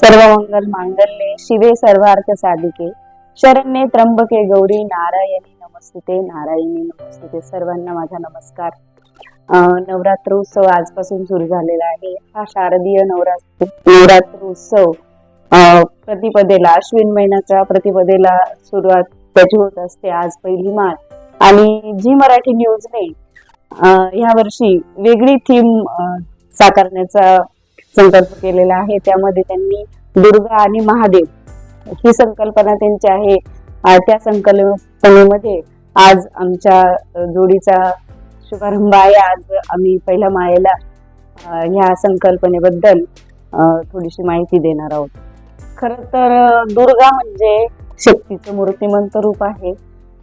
सर्व मंगल मांगल्ये. शिवे सर्वार्थ साधिके. शरण्ये त्र्यंबके गौरी नारायणी नमस्ते. नारायणी नमस्ते. सर्वांना माझा नमस्कार. नवरात्र उत्सव आजपासून सुरू झालेला आहे. हा शारदीय नवरात्र नवरात्र उत्सव प्रतिपदेला अश्विन महिन्याच्या प्रतिपदेला सुरुवात त्याची होत असते आज पहिली मार्च आणि जी मराठी न्यूजने ह्या वर्षी वेगळी थीम साकारण्याचा संकल्प केलेला आहे. त्यामध्ये त्यांनी दुर्गा आणि महादेव ही संकल्पना त्यांची आहे. त्या संकल्पनेमध्ये आज आमच्या जोडीचा शुभारंभ आहे. आज आम्ही पहिल्या माळेला ह्या संकल्पनेबद्दल थोडीशी माहिती देणार आहोत. खर तर दुर्गा म्हणजे शक्तीचं मूर्तिमंत रूप आहे.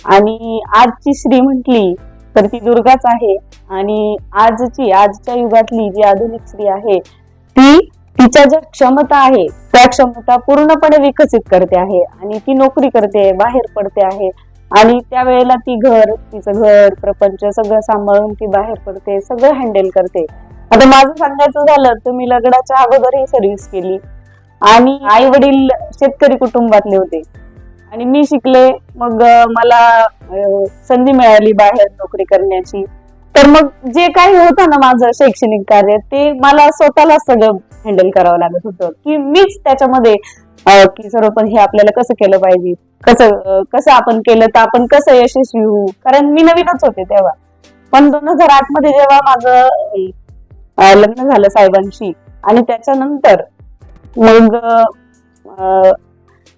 आणि आजची श्री म्हटली तर ती दुर्गाच आहे. आणि आजची आजच्या युगातली जी आधुनिक स्त्री आहे ती तिच्या ज्या क्षमता आहे त्या क्षमता पूर्णपणे विकसित करते आहे आणि ती नोकरी करते बाहेर पडते आहे. आणि त्यावेळेला ती घर तिचं घर प्रपंच सगळं सांभाळून ती बाहेर पडते सगळं हँडल करते. आता माझं सांगायचं झालं तर मी लग्नाच्या अगोदर ही सर्व्हिस केली. आणि आई वडील शेतकरी कुटुंबातले होते. आणि मी शिकले मग मला संधी मिळाली बाहेर नोकरी करण्याची. तर मग जे काही होतं ना माझं शैक्षणिक कार्य ते मला स्वतःला सगळं हँडल करावं लागत होतं. की मीच त्याच्यामध्ये की सर्वपण हे आपल्याला कसं केलं पाहिजे? कसं कसं आपण केलं तर आपण कसं यशस्वी होऊ? कारण मी नवीनच होते तेव्हा. पण दोन हजार आठमध्ये जेव्हा माझं लग्न झालं साहेबांशी आणि त्याच्यानंतर मग अं,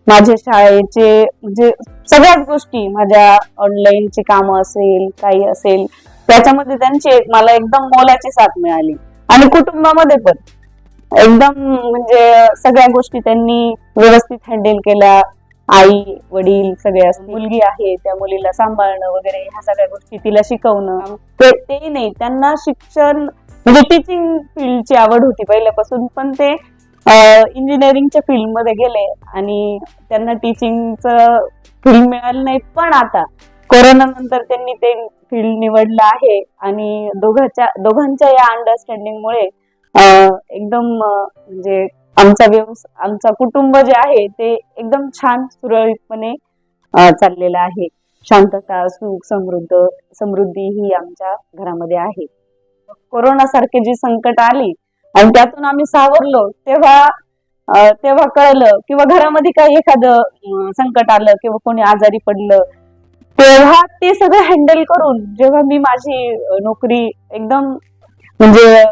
माझ्या शाळेचे म्हणजे सगळ्याच गोष्टी माझ्या ऑनलाईनची कामं असेल काही असेल त्याच्यामध्ये त्यांची एक- मला एकदम मोलाची साथ मिळाली. आणि कुटुंबामध्ये पण. एकदम म्हणजे सगळ्या गोष्टी त्यांनी व्यवस्थित हँडल केल्या. आई वडील सगळे असतील. मुलगी आहे त्या मुलीला सांभाळणं वगैरे ह्या सगळ्या गोष्टी तिला शिकवणं. ते ते नाही. त्यांना शिक्षण म्हणजे टीचिंग फील्डची आवड होती पहिल्यापासून पण ते इंजिनिअरिंगच्या फील्डमध्ये गेले. आणि त्यांना टीचिंगचं फील्ड मिळालं नाही. पण आता कोरोना नंतर त्यांनी ते फील्ड निवडलं आहे आणि दोघांच्या दोघांच्या या अंडरस्टँडिंगमुळे एकदम म्हणजे आमचा व्यवसाय आमचा कुटुंब जे आहे ते एकदम छान सुरळीतपणे चाललेलं आहे. शांतता सुख समृद्ध समृद्धी ही आमच्या घरामध्ये आहे. कोरोना सारखे जी संकट आली आणि त्यातून आम्ही सावरलो तेव्हा तेव्हा कळलं किंवा घरामध्ये काही एखादं संकट आलं किंवा कोणी आजारी पडलं तेव्हा ते सगळं हँडल करून जेव्हा मी माझी नोकरी एकदम म्हणजे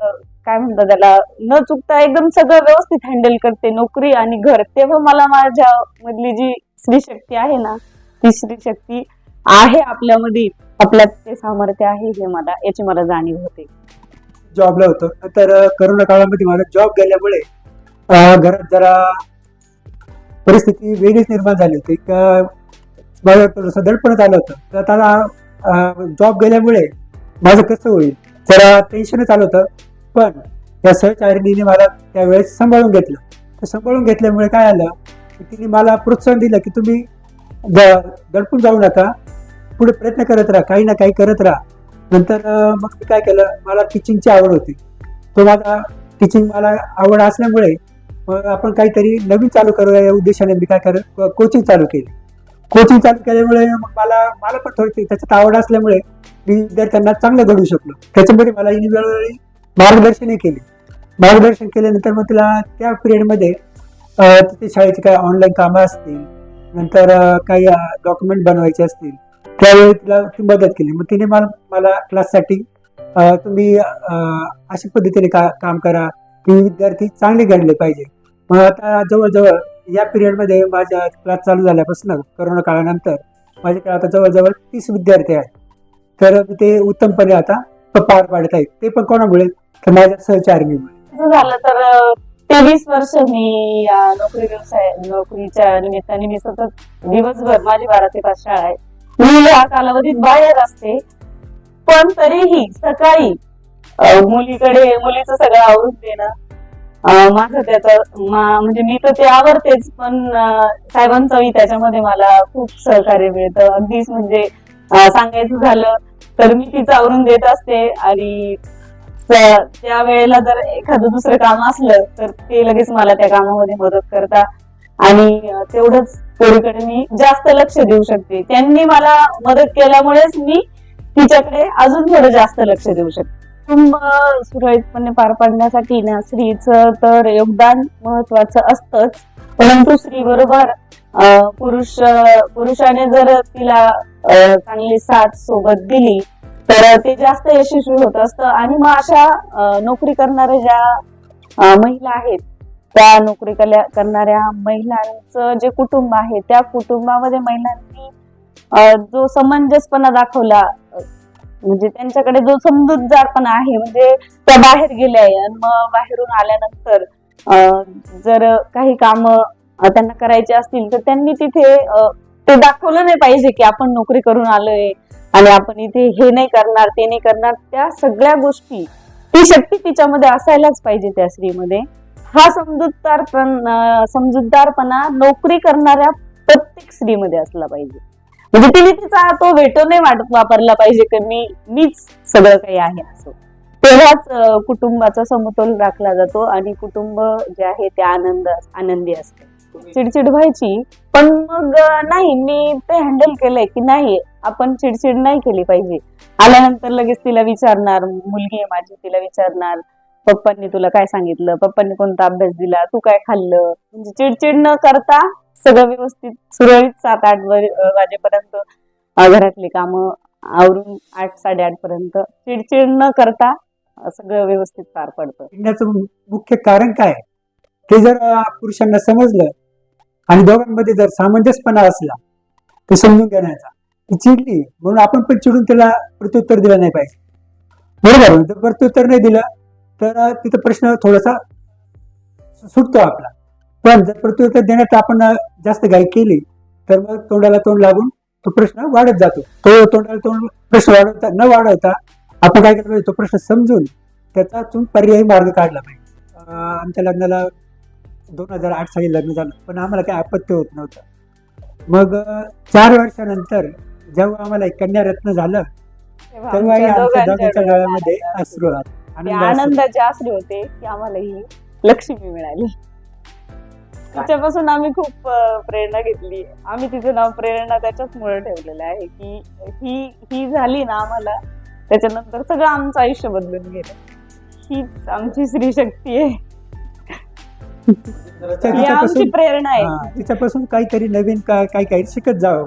काय म्हणतात त्याला न चुकता एकदम सगळं व्यवस्थित हँडल करते नोकरी आणि घर तेव्हा मला माझ्या मधली जी स्त्री शक्ती आहे ना ती स्त्री शक्ती आहे आपल्यामध्ये आपल्यात ते सामर्थ्य आहे हे मला याची मला जाणीव होते. जॉबला होतो. तर करोना काळामध्ये माझा जॉब गेल्यामुळे घरात जरा परिस्थिती वेगळीच निर्माण झाली होती. थोडंसं दडपणच आलं होतं तर आता जॉब गेल्यामुळे माझं कसं होईल? जरा टेन्शनच आलं होतं पण या सहचारिणीने मला त्यावेळेस सांभाळून घेतलं. तर सांभाळून घेतल्यामुळे काय आलं की तिने मला प्रोत्साहन दिलं की तुम्ही द- दडपून जाऊ नका पुढे प्रयत्न करत राहा काही ना काही करत राहा. नंतर मग मी काय केलं मला टीचिंगची आवड होती. तो माझा टीचिंग मला आवड असल्यामुळे मग आपण काहीतरी नवीन चालू करूया या उद्देशाने मी काय कर कोचिंग चालू केली. कोचिंग चालू केल्यामुळे मग मला मला पण थोडी त्याच्यात आवड असल्यामुळे मी विद्यार्थ्यांना चांगलं घडू शकलो. त्याच्यामध्ये मला हिने वेळोवेळी मार्गदर्शनही केले. मार्गदर्शन केल्यानंतर मग तिला त्या पिरियडमध्ये तिथे शाळेची काही ऑनलाईन कामं असतील नंतर काही डॉक्युमेंट बनवायचे असतील त्यावेळी तिला ती मदत केली. मग तिने मला मला क्लाससाठी तुम्ही अशा पद्धतीने का काम करा की विद्यार्थी चांगले घडले पाहिजे. मग आता जवळजवळ या पिरियडमध्ये माझ्या क्लास चालू झाल्यापासून करोना काळानंतर माझ्याकडे आता जवळजवळ तीस विद्यार्थी आहेत. तर ते उत्तमपणे आता पार पाडत आहेत. ते पण कोणामुळे? तर माझ्या सहचारिणीमुळे. असं झालं तर तेवीस वर्ष मी या नोकरी व्यवसाय नोकरीच्या निमित्ताने मी सतत दिवसभर माझी बारा ते पाच शाळा आहे. मी या कालावधीत बाहेर असते. पण तरीही सकाळी मुलीकडे मुलीचं सगळं आवरून देणं माझं त्याचं म्हणजे मी तर ते आवडतेच पण साहेबांचंही त्याच्यामध्ये मला खूप सहकार्य मिळतं. अगदीच म्हणजे सांगायचं झालं तर मी तिचं आवरून देत असते आणि त्या वेळेला जर एखादं दुसरं काम असलं तर ते लगेच मला त्या कामामध्ये मदत करता. आणि तेवढंच पोरीकडे मी जास्त लक्ष देऊ शकते. त्यांनी मला मदत केल्यामुळेच मी तिच्याकडे अजून थोडं जास्त लक्ष देऊ शकते. कुटुंब सुरळीतपणे पार पाडण्यासाठी ना स्त्रीचं तर योगदान महत्वाचं असतंच. परंतु स्त्री बरोबर पुरुष पुरुषाने जर तिला चांगली साथ सोबत दिली तर ते जास्त यशस्वी होत असतं. आणि मग अशा नोकरी करणाऱ्या ज्या महिला आहेत त्या नोकरी कल्या- करणाऱ्या महिलांचं जे कुटुंब आहे त्या कुटुंबामध्ये महिलांनी जो समंजसपणा दाखवला म्हणजे त्यांच्याकडे जो समजूतदारपणा आहे म्हणजे त्या बाहेर गेल्या आहे. आणि मग बाहेरून आल्यानंतर जर काही काम त्यांना करायचे असतील तर त्यांनी तिथे ते दाखवलं नाही पाहिजे की आपण नोकरी करून आलोय आणि आपण इथे हे नाही करणार ते नाही करणार. त्या सगळ्या गोष्टी ती शक्ती तिच्यामध्ये असायलाच पाहिजे त्या स्त्रीमध्ये. हा समजूतदारपण समजूतदारपणा नोकरी करणाऱ्या प्रत्येक स्त्रीमध्ये असला पाहिजे. म्हणजे तिने तिचा तो वेटो नाही वापरला पाहिजे की मी मीच सगळं काही आहे असं. तेव्हाच कुटुंबाचा समतोल राखला जातो आणि कुटुंब जे आहे ते आनंद आनंदी असते. चिडचिड व्हायची पण मग नाही मी ते हँडल केलंय की नाही आपण चिडचिड नाही केली पाहिजे. आल्यानंतर लगेच तिला विचारणार मुलगी आहे माझी तिला विचारणार पप्पांनी तुला काय सांगितलं? पप्पांनी कोणता अभ्यास दिला? तू काय खाल्लं? म्हणजे चिडचिड न करता सगळं व्यवस्थित सुरळीत सात आठ वाजेपर्यंत घरातली कामं आवरून आठ साडेआठ पर्यंत चिडचिड न करता सगळं व्यवस्थित पार पडतं. चिडण्याचं मुख्य कारण काय आहे? ते जर पुरुषांना समजलं आणि दोघांमध्ये जर सामंजस्यपणा असला तर समजून घेण्याचा ती चिडली म्हणून आपण पण चिडून त्याला प्रत्युत्तर दिलं नाही पाहिजे. बरोबर? प्रत्युत्तर नाही दिलं तर तिथं प्रश्न थोडासा सुटतो आपला. पण जर प्रत्युत्तर देण्यात आपण जास्त घाई केली तर मग तोंडाला तोंड लागून तो प्रश्न वाढत जातो. तो तोंडाला तोंड प्रश्न वाढवता न वाढवता आपण काय केलं पाहिजे? तो प्रश्न समजून त्याच्यातून पर्यायी मार्ग काढला पाहिजे. आमच्या लग्नाला दोन हजार आठ साली लग्न झालं पण आम्हाला काही अपत्य होत नव्हतं. मग चार वर्षानंतर जेव्हा आम्हाला कन्यारत्न झालं तेव्हाही आमच्या दोघांच्या डोळ्यामध्ये अश्रू आले. आनंदाचे आसरे होते की आम्हाला ही लक्ष्मी मिळाली. तिच्यापासून आम्ही खूप प्रेरणा घेतली. आम्ही तिचं नाव प्रेरणा त्याच्याच मुळे ठेवलेलं आहे की ही ही झाली ना आम्हाला त्याच्यानंतर सगळं आमचं आयुष्य बदलून गेलं. हीच आमची स्त्री शक्ती आहे ही आमची प्रेरणा आहे. तिच्यापासून काहीतरी नवीन काय काही काही शिकत जावं.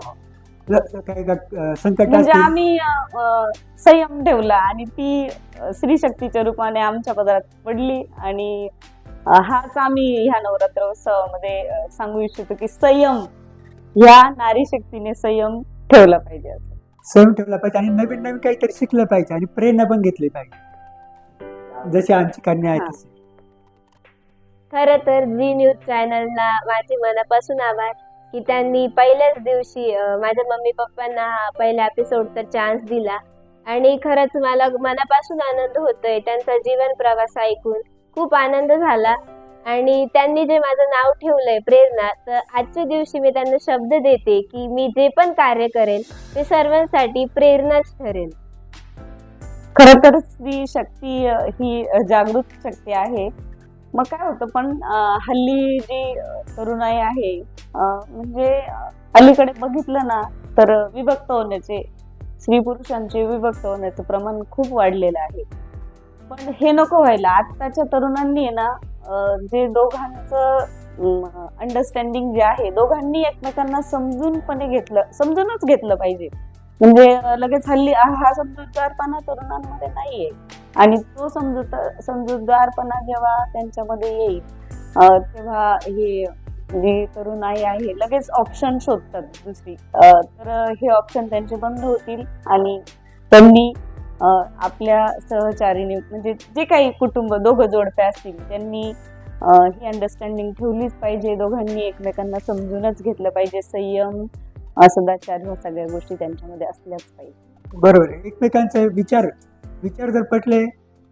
काही का- संकट म्हणजे आम्ही अं, संयम ठेवला आणि ती स्त्री शक्तीच्या रूपाने आमच्या पदरात पडली आणि हाच आम्ही ह्या नवरात्र उत्सवामध्ये सांगू इच्छितो की संयम ह्या नारी शक्तीने संयम ठेवला पाहिजे असं. स्वयं ठेवला पाहिजे आणि नवीन नवीन काहीतरी शिकलं पाहिजे आणि प्रेरणा पण घेतली पाहिजे जशी आमची कन्या आहे. तशी खरं तर झी न्यूज चॅनलला माझे मनापासून आभार की त्यांनी पहिल्याच दिवशी माझ्या मम्मी पप्पांना हा पहिल्या एपिसोडचा चान्स दिला. आणि खरंच मला मनापासून आनंद होतोय त्यांचा जीवन प्रवास ऐकून खूप आनंद झाला. आणि त्यांनी जे माझं नाव ठेवलंय प्रेरणा तर आजच्या दिवशी मी त्यांना शब्द देते की मी जे पण कार्य करेन ते सर्वांसाठी प्रेरणाच ठरेल. खर तर स्त्री शक्ती ही जागृत शक्ती आहे. मग काय होतं पण हल्ली जी तरुणाई आहे म्हणजे अलीकडे बघितलं ना तर विभक्त होण्याचे स्त्री पुरुषांचे विभक्त होण्याचं प्रमाण खूप वाढलेलं आहे. पण हे नको व्हायला. आत्ताच्या तरुणांनी आहे ना जे दोघांचं अंडरस्टँडिंग जे आहे दोघांनी एकमेकांना समजूनपणे घेतलं समजूनच घेतलं पाहिजे. म्हणजे लगेच हल्ली हा समजूतदारपणा तरुणांमध्ये नाहीये. आणि तो समजूत समजूतदारपणा जेव्हा त्यांच्यामध्ये येईल तेव्हा हे जी तरुणाई आहे लगेच ऑप्शन शोधतात दुसरी. तर हे ऑप्शन त्यांचे बंद होतील आणि त्यांनी आपल्या सहचारीने म्हणजे जे काही कुटुंब दोघं जोडपे असतील त्यांनी ही अंडरस्टँडिंग ठेवलीच पाहिजे. दोघांनी एकमेकांना समजूनच घेतलं पाहिजे. संयम सदाचार ह्या सगळ्या गोष्टी त्यांच्यामध्ये असल्याच पाहिजे. बरोबर एकमेकांचे विचार विचार जर पटले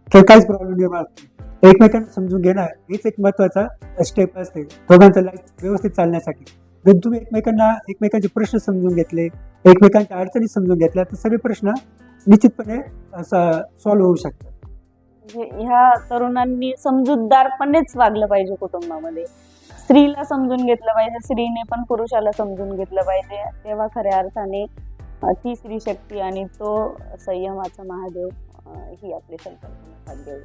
तर काहीच प्रॉब्लेम निर्माण होत नाही. एकमेकांना समजून घेणं हेच एक महत्त्वाचा स्टेप असते. दोघांचं लाईफ व्यवस्थित चालण्यासाठी. जर तुम्ही एकमेकांना एकमेकांचे प्रश्न समजून घेतले एकमेकांच्या अडचणी समजून घेतल्या तर सगळे प्रश्न निश्चितपणे सॉल्व्ह होऊ शकतात. म्हणजे ह्या तरुणांनी समजूतदारपणेच वागलं पाहिजे कुटुंबामध्ये. स्त्रीला समजून घेतलं पाहिजे स्त्रीने पण पुरुषाला समजून घेतलं पाहिजे. तेव्हा खऱ्या अर्थाने ती स्त्री शक्ती आणि तो संयमाचा महादेव ही आपली संकल्पना साध्य